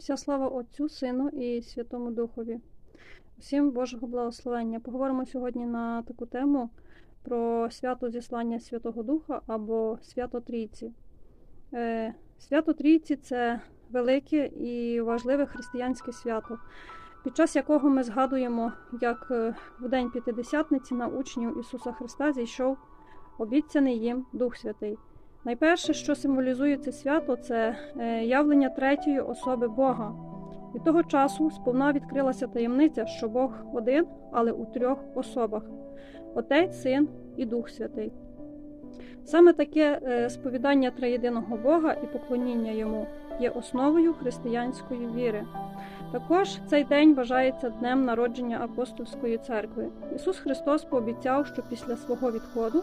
Вся слава Отцю, Сину і Святому Духові. Усім Божого благословення. Поговоримо сьогодні на таку тему про свято зіслання Святого Духа або свято Трійці. Е, Свято Трійці це велике і важливе християнське свято, під час якого ми згадуємо, як е, в День П'ятидесятниці на учнів Ісуса Христа зійшов обіцяний їм Дух Святий. Найперше, що символізує це свято, це е, явлення третьої особи Бога. Від того часу сповна відкрилася таємниця, що Бог один, але у трьох особах: Отець, Син і Дух Святий. Саме таке е, сповідання триєдиного Бога і поклоніння йому є основою християнської віри. Також цей день вважається днем народження апостольської церкви. Ісус Христос пообіцяв, що після свого відходу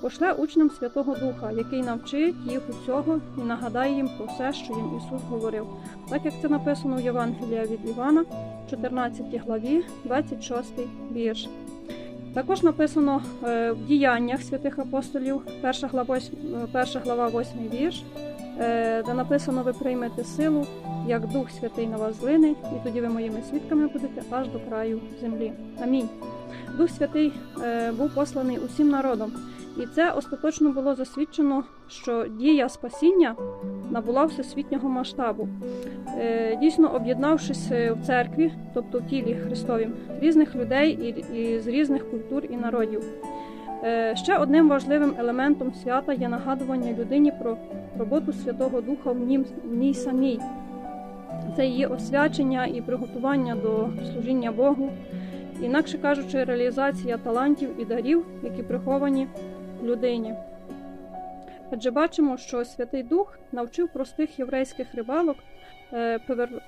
пошле учням Святого Духа, який навчить їх усього і нагадає їм про все, що їм Ісус говорив, так як це написано в Євангелії від Івана, 14 главі, 26 вірш. Також написано е, в діяннях святих апостолів, 1 глава, 1 глава 8 вірш, е, де написано: ви приймете силу, як Дух Святий на вас злине, і тоді ви моїми свідками будете аж до краю землі. Амінь. Дух Святий е, був посланий усім народам. І це остаточно було засвідчено, що дія спасіння набула всесвітнього масштабу, Е, дійсно об'єднавшись е, в церкві, тобто в тілі Христовім, різних людей і з різних культур і народів. Е, Ще одним важливим елементом свята є нагадування людині про роботу Святого Духа в ній самій. Це її освячення і приготування до служіння Богу, інакше кажучи, реалізація талантів і дарів, які приховані людині. Адже бачимо, що Святий Дух навчив простих єврейських рибалок е,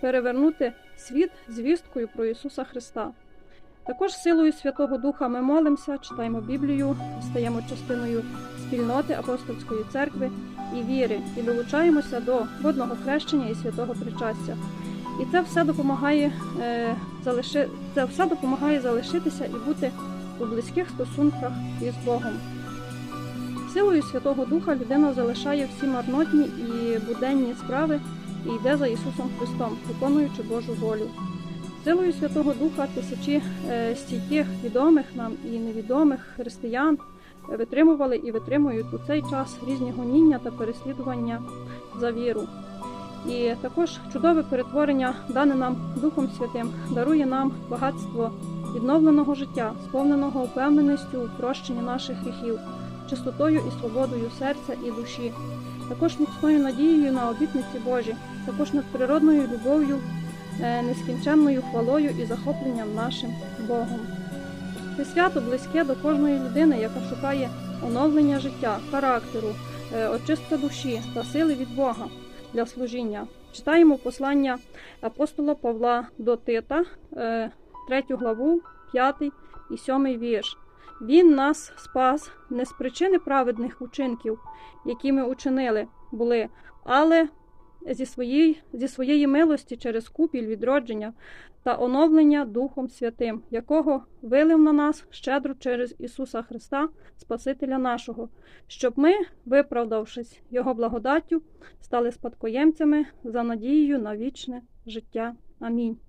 перевернути світ звісткою про Ісуса Христа. Також силою Святого Духа ми молимося, читаємо Біблію, стаємо частиною спільноти апостольської церкви і віри, і долучаємося до водного хрещення і святого причастя. І це все допомагає, е, залиши... це все допомагає залишитися і бути у близьких стосунках із Богом. Силою Святого Духа людина залишає всі марнотні і буденні справи і йде за Ісусом Христом, виконуючи Божу волю. Силою Святого Духа тисячі е, стійких відомих нам і невідомих християн е, витримували і витримують у цей час різні гоніння та переслідування за віру. І також чудове перетворення, дане нам Духом Святим, дарує нам багатство відновленого життя, сповненого впевненістю у прощенні наших гріхів, чистотою і свободою серця і душі, також міцною надією на обітниці Божі, також надприродною любов'ю, нескінченною хвалою і захопленням нашим Богом. Це свято близьке до кожної людини, яка шукає оновлення життя, характеру, е, очистка душі та сили від Бога для служіння. Читаємо послання апостола Павла до Тита, 3 главу, 5 і 7 вірш. Він нас спас не з причини праведних учинків, які ми учинили були, але зі своєї, зі своєї милості через купіль відродження та оновлення Духом Святим, якого вилив на нас щедро через Ісуса Христа, Спасителя нашого, щоб ми, виправдавшись Його благодаттю, стали спадкоємцями за надією на вічне життя. Амінь.